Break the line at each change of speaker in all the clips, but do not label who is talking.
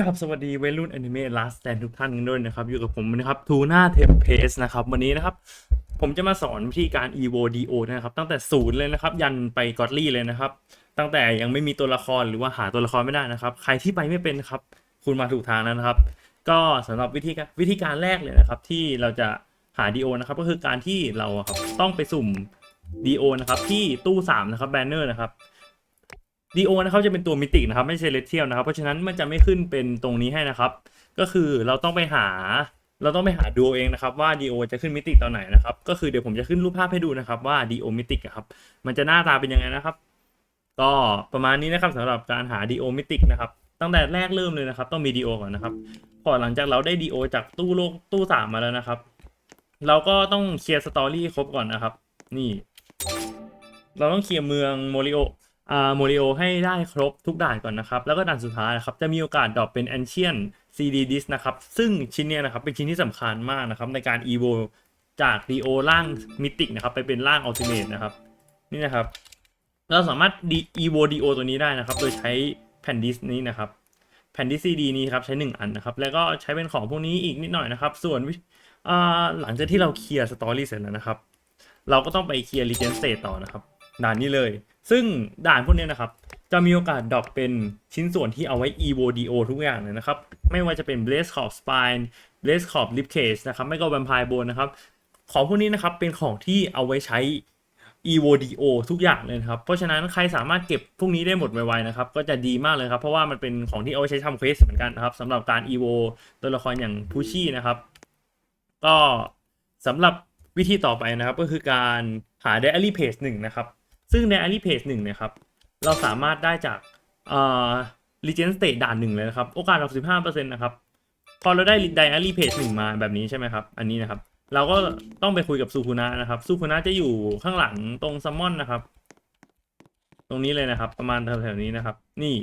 ครับสวัสดีวัยรุ่นอนิเมะลาสแตนทุกท่านกันด้วยนะครับ อยู่กับผมนะครับทูน่าเทมเพสนะครับ วันนี้นะครับ ผมจะมาสอนวิธีการ evo do นะครับ ตั้งแต่ศูนย์เลยนะครับ ยันไปกอดลี่เลยนะครับ ตั้งแต่ยังไม่มีตัวละครหรือว่าหาตัวละครไม่ได้นะครับ ใครที่ไปไม่เป็นครับ คุณมาถูกทางแล้วนะครับ ก็สำหรับวิธีการวิธีการแรกเลยนะครับ ที่เราจะหา do นะครับ ก็คือการที่เราครับต้องไปสุ่ม do นะครับที่ตู้สามนะครับแบนเนอร์นะครับ ดีโอนะครับจะเป็นตัวมิตินะครับไม่ใช่เลเทียลนะครับ เพราะฉะนั้นมันจะไม่ขึ้นเป็นตรงนี้ให้นะครับ ก็คือเราต้องไปหาเราต้องไปหาดูเองนะครับว่าดีโอจะขึ้นมิติตอนไหนนะครับ ก็คือเดี๋ยวผมจะขึ้นรูปภาพให้ดูนะครับว่าดีโอมิติครับ มันจะหน้าตาเป็นยังไงนะครับ ก็ประมาณนี้นะครับสำหรับการหาดีโอมิตินะครับ ตั้งแต่แรกเริ่มเลยนะครับ ต้องมีดีโอก่อนนะครับพอหลังจากเราได้ดีโอจากตู้โลกตู้สามมาแล้วนะครับ เราก็ต้องเคลียร์สตอรี่ครบก่อนนะครับ นี่ เราต้องเคลียร์เมืองโมริโอ อ่าโมริโอให้ได้ครบทุกด่านก่อนนะครับ แล้วก็ด่านสุดท้ายนะครับ จะมีโอกาสดรอปเป็น Ancient CD Disc นะครับ ซึ่งชิ้นเนี้ยนะครับ เป็นชิ้นที่สำคัญมากนะครับ ในการ EVO จาก DO ร่างมิตินะครับ ไปเป็นร่าง Ultimate นะครับ นี่นะครับ เราสามารถ EVO DO ตัวนี้ได้นะครับ โดยใช้แผ่นดิสนี้นะครับ แผ่นดิส CD นี้ครับใช้ 1 อันนะครับ แล้วก็ใช้เป็นของพวกนี้อีกนิดหน่อยนะครับ ส่วนวิอ่าหลังจากที่เราเคลียร์สตอรี่เสร็จแล้วนะครับ เราก็ต้องไปเคลียร์ Legend State ต่อนะครับด่านนี้เลย ซึ่งด่านพวกนี้นะครับ จะมีโอกาสดรอปเป็นชิ้นส่วนที่เอาไว้ evo do ทุกอย่างเลยนะครับ ไม่ว่าจะเป็น blaze corp spine blaze corp rib cage นะครับ ไม่ก็ vampire bone นะครับ ของพวกนี้นะครับเป็นของที่เอาไว้ใช้ evo do ทุกอย่างเลยครับ เพราะฉะนั้นใครสามารถเก็บพวกนี้ได้หมดไวๆนะครับ ก็จะดีมากเลยครับ เพราะว่ามันเป็นของที่เอาไว้ใช้ทำเควสเหมือนกันนะครับสำหรับการ evo ตัวละครอย่างพุชี่นะครับ ก็สำหรับวิธีต่อไปนะครับ ก็คือการหา diary page หนึ่งนะครับ ซึ่ง diary page หนึ่งนะครับ เราสามารถได้จากเอ่อ legend state ด่านหนึ่งเลยนะครับ โอกาสเรา15%นะครับ พอเราได้ diary page หนึ่งมาแบบนี้ใช่ไหมครับ อันนี้นะครับ เราก็ต้องไปคุยกับซูคุนะนะครับซูคุนะจะอยู่ข้างหลังตรงซัมมอนนะครับ ตรงนี้เลยนะครับ ประมาณแถวๆนี้นะครับ นี่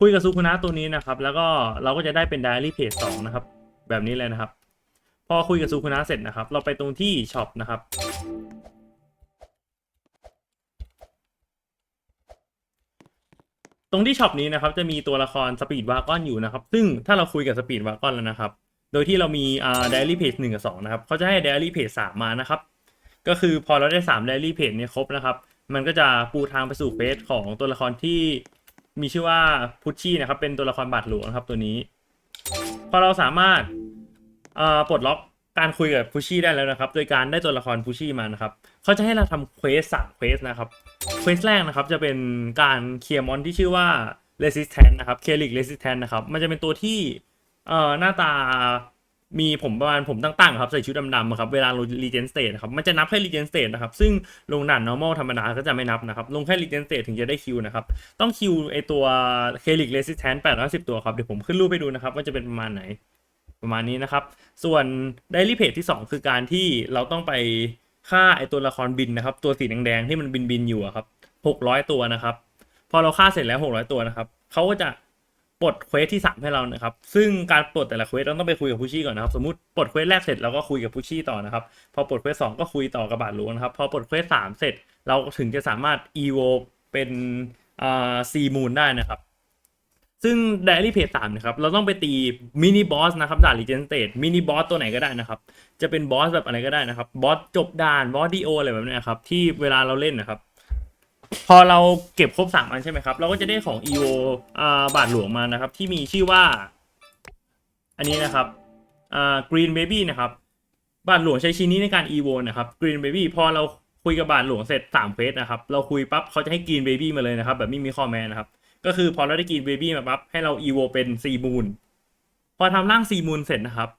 คุยกับซูคุนะตัวนี้นะครับ แล้วก็เราก็จะได้เป็น diary page สองนะครับ แบบนี้เลยนะครับ พอคุยกับซูคุนะเสร็จนะครับ เราไปตรงที่ช็อปนะครับ ตรงที่ช็อปนี้นะครับจะมีตัวละครสปีดวากอนอยู่นะครับซึ่งถ้าเราคุยกับสปีดวากอนแล้วนะครับ โดยที่เรามีอ่า diary page หนึ่งกับสองนะครับเขาจะให้ diary page สามมานะครับ ก็คือพอเราได้สาม diary page เนี่ยครบนะครับ มันก็จะปูทางไปสู่เฟสของตัวละครที่มีชื่อว่าพุชชี่นะครับเป็นตัวละครบาดหลวงนะครับตัวนี้ พอเราสามารถอ่อปลดล็อก การคุยกับพุชี่ได้แล้วนะครับ โดยการได้ตัวละครพุชี่มานะครับเขาจะให้เราทำเควสสามเควสนะครับเควสแรกนะครับจะเป็นการเคลียร์มอนที่ชื่อว่า resistant นะครับ k e l i c resistant นะครับมันจะเป็นตัวที่เอ่อหน้าตามีผมประมาณผมตั้งๆครับใส่ชุดดำๆครับเวลาลง Legend State นะครับมันจะนับแค่ Legend State นะครับซึ่งลงด่าน normal ธรรมดาก็จะไม่นับนะครับลงแค่ Legend State ถึงจะได้คิวนะครับต้องคิวไอตัว k e l i c resistant 810 ตัวครับเดี๋ยวผมขึ้นรูปให้ดูนะครับว่าจะเป็นประมาณไหน ประมาณนี้นะครับ ส่วน Daily Page ที่ 2 คือการที่เราต้องไปฆ่าไอตัวละครบินนะครับ ตัวสีแดงๆที่มันบินบินอยู่อะครับ600ตัวนะครับ พอเราฆ่าเสร็จแล้ว600ตัวนะครับเขาก็จะปลดเควสที่ 3 ให้เรานะครับ ซึ่งการปลดแต่ละเควสเราต้องไปคุยกับผู้ชี่ก่อนนะครับ สมมติปลดเควสแรกเสร็จเราก็คุยกับผู้ชี่ต่อนะครับ พอปลดเควสสองก็คุยต่อกับบาทหลวงนะครับ พอปลดเควสสามเสร็จเราถึงจะสามารถ evo เป็นอ่าซีมูนได้นะครับ ซึ่ง Diary Page 3นะครับ เราต้องไปตีมินิบอสนะครับด่าน Legend State มินิบอสตัวไหนก็ได้นะครับ จะเป็นบอสแบบอะไรก็ได้นะครับ บอสจบด่านบอสดีโออะไรแบบนี้ยครับ ที่เวลาเราเล่นนะครับ พอเราเก็บครบ3อันใช่ไหมครับ เราก็จะได้ของ EO อ่าบาทหลวงมานะครับ ที่มีชื่อว่า อันนี้นะครับอ่า Green Baby นะครับ บาทหลวงใช้ชิ้นนี้ในการ Eo นะครับ Green Baby พอเราคุยกับบาทหลวงเสร็จ3เควสนะครับ เราคุยปั๊บเขาจะให้ Green Baby มาเลยนะครับ แบบไม่มีข้อแม้นะครับ ก็คือพอเราได้ Green Baby มาปั๊บให้เรา EVO เป็นซีมูนพอทำร่างซีมูนเสร็จนะครับ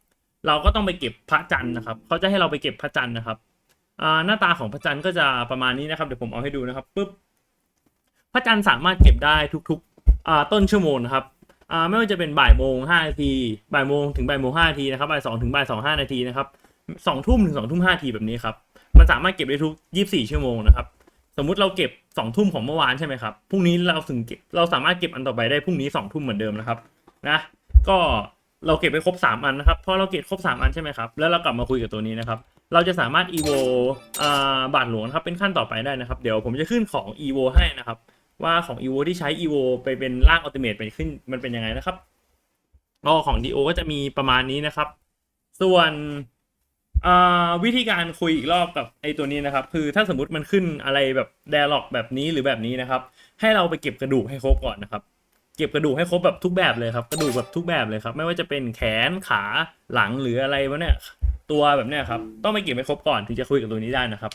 เราก็ต้องไปเก็บพระจันทร์นะครับเขาจะให้เราไปเก็บพระจันทร์นะครับหน้าตาของพระจันทร์ก็จะประมาณนี้นะครับเดี๋ยวผมเอาให้ดูนะครับปุ๊บพระจันทร์สามารถเก็บได้ทุกๆต้นชั่วโมงนะครับไม่ว่าจะเป็นบ่ายโมงห้านาทีบ่ายโมงถึงบ่ายโมงห้านาทีนะครับบ่ายสองถึงบ่ายสองห้านาทีนะครับสองทุ่มถึงสองทุ่มห้านาทีแบบนี้ครับมันสามารถเก็บได้ทุกยี่สิบสี่ชั่วโมงนะครับ สมมุติเราเก็บสองทุ่มของเมื่อวานใช่ไหมครับพรุ่งนี้เราถึงเก็บเราสามารถเก็บอันต่อไปได้พรุ่งนี้สองทุ่มเหมือนเดิมนะครับนะก็เราเก็บไปครบสามอันนะครับพอเราเก็บครบสามอันใช่ไหมครับแล้วเรากลับมาคุยกับตัวนี้นะครับเราจะสามารถ evo อ่าบาทหลวงครับเป็นขั้นต่อไปได้นะครับ เดี๋ยวผมจะขึ้นของ evo ให้นะครับ ว่าของ evo ที่ใช้ evo ไปเป็นร่าง ultimate เป็นขึ้นมันเป็นยังไงนะครับก็ของ DO ก็จะมีประมาณนี้นะครับ ส่วน วิธีการคุยอีกรอบกับไอตัวนี้นะครับ คือถ้าสมมติมันขึ้นอะไรแบบแดร์ล็อกแบบนี้หรือแบบนี้นะครับ ให้เราไปเก็บกระดูกให้ครบก่อนนะครับ เก็บกระดูกให้ครบแบบทุกแบบเลยครับ กระดูกแบบทุกแบบเลยครับ ไม่ว่าจะเป็นแขนขาหลังหรืออะไรวะเนี่ยตัวแบบเนี้ยครับ ต้องไปเก็บให้ครบก่อนถึงจะคุยกับตัวนี้ได้นะครับ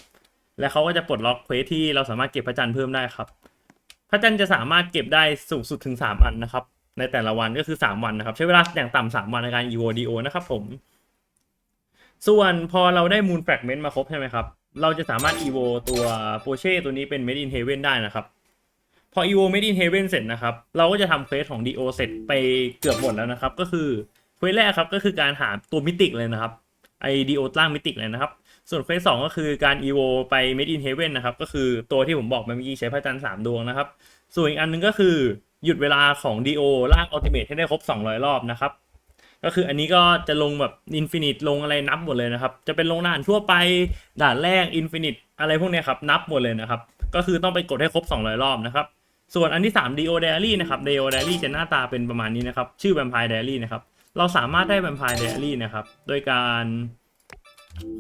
และเขาก็จะปลดล็อกเควสที่เราสามารถเก็บพระจันทร์เพิ่มได้ครับ พระจันทร์จะสามารถเก็บได้สูงสุดถึง 3 อันนะครับ ในแต่ละวันก็คือ 3 วันนะครับ ใช้เวลาอย่างต่ำ3วันในการ EVO DO นะครับผม ส่วนพอเราได้มูลแฟกเมนต์มาครบใช่ไหมครับ เราจะสามารถ EVO ตัวโปเช่ตัวนี้เป็น Made in Heaven ได้นะครับ พอ EVO Made in Heaven เสร็จนะครับ เราก็จะทำเควสของ DO เสร็จไปเกือบหมดแล้วนะครับ ก็คือเควสแรกครับก็คือการหาตัวมิติกเลยนะครับไอ DO ล่างมิติกเลยนะครับ ส่วนเควสสองก็คือการ EVO ไป Made in Heaven นะครับ ก็คือตัวที่ผมบอกไปเมื่อกี้ใช้พระจันทร์สามดวงนะครับ ส่วนอีกอันหนึงก็คือหยุดเวลาของ DO ลาก Ultimate ให้ได้ครบ 200 รอบนะครับ ก็คืออันนี้ก็จะลงแบบ Infinite ลงอะไรนับหมดเลยนะครับ จะเป็นลงด่านทั่วไปด่านแรก Infinite อะไรพวกนี้ครับนับหมดเลยนะครับ ก็คือต้องไปกดให้ครบ 200 รอบนะครับ ส่วนอันที่ 3 DO Diary นะครับ DO Diary จะหน้าตาเป็นประมาณนี้นะครับ ชื่อ Vampire Diary นะครับ เราสามารถได้ Vampire Diary นะครับ โดยการ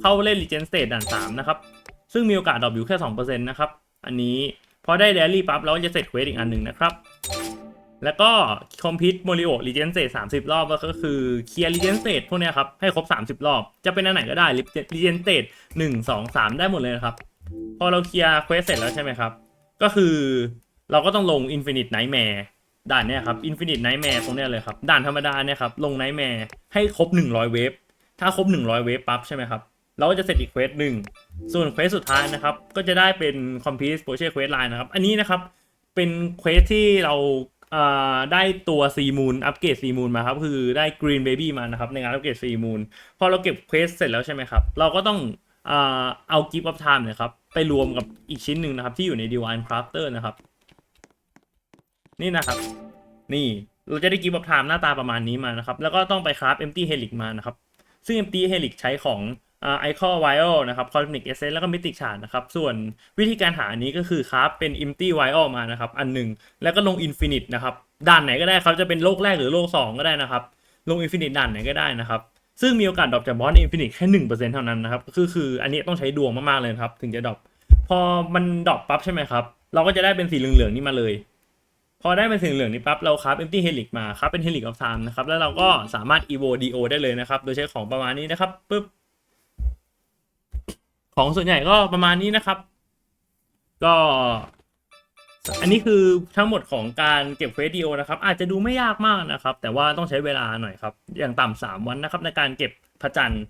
เข้าเล่น Legend State ด่าน 3 นะครับ ซึ่งมีโอกาสดรอปอยู่แค่ 2%นะครับ อันนี้พอได้ Diary ปั๊บเราก็จะเสร็จเควสอีกอันหนึ่งนะครับ แล้วก็ Complete Morio Legend State 30รอบก็คือเคลียร์ Legend State พวกเนี้ยครับ ให้ครบ30รอบ จะเป็นอันไหนก็ได้ Legend State 1 2 3ได้หมดเลยนะครับ พอเราเคลียร์เควสเสร็จแล้วใช่ไหมครับ ก็คือเราก็ต้องลง Infinite Nightmare ด่านเนี้ยครับ Infinite Nightmare ตรงเนี้ยเลยครับ ด่านธรรมดาเนี่ยครับ ลง Nightmare ให้ครบ100เวฟถ้าครบ100เวฟปั๊บใช่ไหมครับเราก็จะเสร็จอีกเควสหนึ่งส่วนเควสสุดท้ายนะครับก็จะได้เป็น Complete p o r t i a Quest Line นะครับอันนี้นะครับเป็นเควสที่เรา อ่าได้ตัวซีมูนอัปเกรดซีมูนมาครับ คือได้ Green Baby มานะครับ ในงานอัปเกรดซีมูนพอเราเก็บเควสเสร็จแล้วใช่ไหมครับ เราก็ต้องอ่าเอา Gift of Time เนี่ยครับ ไปรวมกับอีกชิ้นหนึ่งนะครับ ที่อยู่ใน Divine Crafter นะครับ นี่นะครับ นี่เราจะได้ Gift of Time หน้าตาประมาณนี้มานะครับ แล้วก็ต้องไปคราฟ Empty Helix มานะครับ ซึ่ง Empty Helix ใช้ของ ไอคอ Vial นะครับ Cosmic Essence แล้วก็ Mythic Shard นะครับ ส่วนวิธีการหาอันนี้ก็คือคราฟเป็น Empty Vial มานะครับ อันหนึ่งแล้วก็ลง Infinite นะครับด่านไหนก็ได้ครับจะเป็นโลกแรกหรือโลก 2 ก็ได้นะครับ ลง Infinite ด่านไหนก็ได้นะครับ ซึ่งมีโอกาสดรอปจากบอสใน Infinite แค่หนึ่งเปอร์เซ็นต์เท่านั้นนะครับคือคืออันนี้ต้องใช้ดวงมากๆเลยครับ ถึงจะดรอปพอมันดรอปปั๊บใช่ไหมครับเราก็จะได้เป็นสีเหลืองๆนี่มาเลยพอได้เป็นสีเหลืองนี้ปั๊บเราครับ empty helix มาครับเป็น helix of time นะครับแล้วเราก็สามารถ evo do ได้เลยนะครับ โดยใช้ของประมาณนี้นะครับปึ๊บ ของส่วนใหญ่ก็ประมาณนี้นะครับ ก็ อันนี้คือทั้งหมดของการเก็บเควสดีโอนะครับ อาจจะดูไม่ยากมากนะครับ แต่ว่าต้องใช้เวลาหน่อยครับ อย่างต่ำสามวันนะครับ ในการเก็บพระจันทร์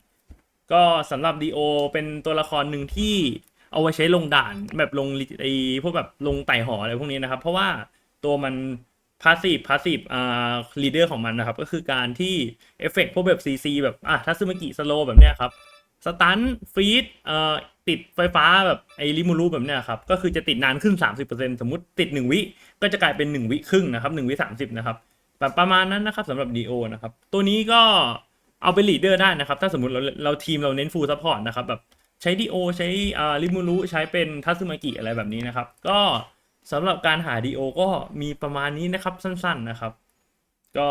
ก็สำหรับดีโอเป็นตัวละครหนึ่งที่เอาไว้ใช้ลงด่านแบบลงไอพวกแบบลงไต่หออะไรพวกนี้นะครับ เพราะว่าตัวมันพาสซีฟพาสซีฟอ่าลีดเดอร์ของมันนะครับ ก็คือการที่เอฟเฟกพวกแบบซีซีแบบอะทัซึมกิสโลแบบเนี้ยครับ สตันฟรีดเอ่อติดไฟฟ้าแบบไอ้ลิมูรูแบบเนี้ยครับ ก็คือจะติดนานขึ้น 30%สมมติติด 1 วิ ก็จะกลายเป็น 1 วิครึ่งนะครับ1วิ 30 นะครับแบบประมาณนั้นนะครับสำหรับ DO นะครับ ตัวนี้ก็เอาไปลีดเดอร์ได้นะครับ ถ้าสมมติเราเราทีมเราเน้นฟูลซัพพอร์ตนะครับ แบบใช้ DO ใช้อ่าลิมูรุใช้เป็นทัซึมากิอะไรแบบนี้นะครับ ก็สำหรับการหา DO ก็มีประมาณนี้นะครับสั้นๆนะครับ ก็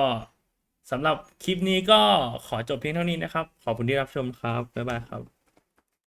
สำหรับคลิปนี้ก็ขอจบเพียงเท่านี้นะครับ ขอบคุณที่รับชมครับ บ๊ายบายครับ